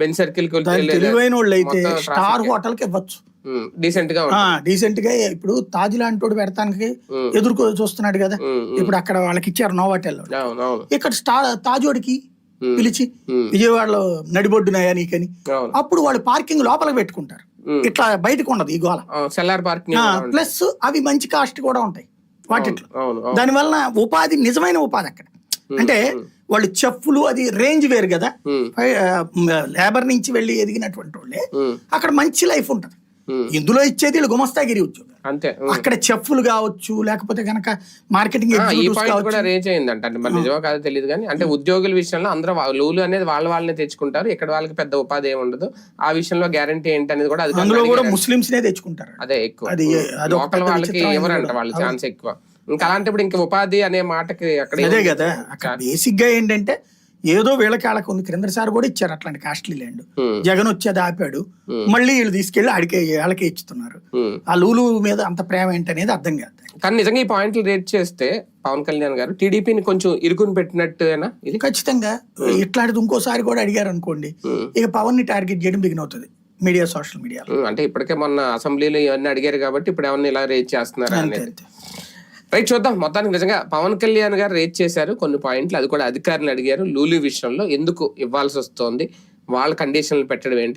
Ben circle తెలివైన వాళ్ళు అయితే స్టార్ హోటల్కి ఇవ్వచ్చు. డీసెంట్గా డీసెంట్గా ఇప్పుడు తాజ్ లాంటి వాడు పెడతానికి. ఎదుర్కో చూస్తున్నాడు కదా. ఇప్పుడు అక్కడ వాళ్ళకి ఇచ్చారు నోవాటెల్ ఇక్కడ స్టార్ తాజోడికి. పిలిచి. విజయవాడలో నడిబొడ్డునాయా నీకని. అప్పుడు వాళ్ళు పార్కింగ్ లోపలికి పెట్టుకుంటారు. ఇట్లా బయటకు ఉండదు ఈ గోల. సెల్లార్ పార్కింగ్ ప్లస్ అవి మంచి కాస్ట్ కూడా ఉంటాయి. వాటిట్లో దానివల్ల ఉపాధి నిజమైన ఉపాధి అక్కడ. అంటే వాళ్ళు చెప్పులు అది రేంజ్ వేరు కదా. లేబర్ నుంచి వెళ్ళి ఎదిగినటువంటి వాళ్ళే. అక్కడ మంచి లైఫ్ ఉంటుంది. ఇందులో ఇచ్చేది వీళ్ళు గుమస్తాగిరి ఉద్యోగం అంతే. అక్కడ చెఫ్లు కావచ్చు లేకపోతే గనక మార్కెటింగ్ కూడా రేజ్ అయిందంట. అంటే మరి నిజమో కాదో తెలియదు కానీ అంటే ఉద్యోగుల విషయంలో అందరూ లూలు అనేది వాళ్ళ వాళ్ళనే తెచ్చుకుంటారు. ఇక్కడ వాళ్ళకి పెద్ద ఉపాధి ఏమి ఉండదు. ఆ విషయంలో గ్యారంటీ ఏంటి అనేది కూడా అది అందులో కూడా ముస్లిమ్స్ నే తెచ్చుకుంటారు. అదే ఎక్కువ. అది వాళ్ళకి ఎవరంట. వాళ్ళ ఛాన్స్ ఎక్కువ. ఇంకా అలాంటప్పుడు ఇంకా ఉపాధి అనే మాటకి అక్కడ అదే? కదా. అక్కడ బేసిక్గా ఏంటంటే ఏదో వీళ్ళకి వాళ్ళకి ఉంది. క్రిందసారి కూడా ఇచ్చారు అట్లాంటి కాస్ట్లీ ల్యాండ్. జగన్ వచ్చేది ఆపాడు. మళ్ళీ వీళ్ళు తీసుకెళ్ళి అడిగే వాళ్ళకే ఇచ్చుతున్నారు. ఆ లూలు మీద అంత ప్రేమ ఏంటనేది అర్థం కాదు. కానీ నిజంగా ఈ పాయింట్లు రేట్ చేస్తే పవన్ కళ్యాణ్ గారు టీడీపీని కొంచెం ఇరుకుని పెట్టినట్టేనా ఇది? ఖచ్చితంగా. ఇట్లాంటిది ఇంకోసారి కూడా అడిగారు అనుకోండి. ఇక పవన్ని టార్గెట్ చేయడం బిగిన్ అవుతుంది మీడియా సోషల్ మీడియాలో. ఉమ్, అంటే ఇప్పటికే మొన్న అసెంబ్లీలో ఇవన్నీ అడిగారు కాబట్టి ఇప్పుడు ఏమన్నా ఇలా రేట్ చేస్తున్నారు రైట్ చూద్దాం. మొత్తానికి నిజంగా పవన్ కళ్యాణ్ గారు రేట్ చేశారు. కొన్ని పాయింట్లు అది కూడా అధికారులు అడిగారు. లూలీ విషయంలో ఎందుకు ఇవ్వాల్సి వస్తోంది? వాళ్ళ కండిషన్లు పెట్టడం ఏంటి?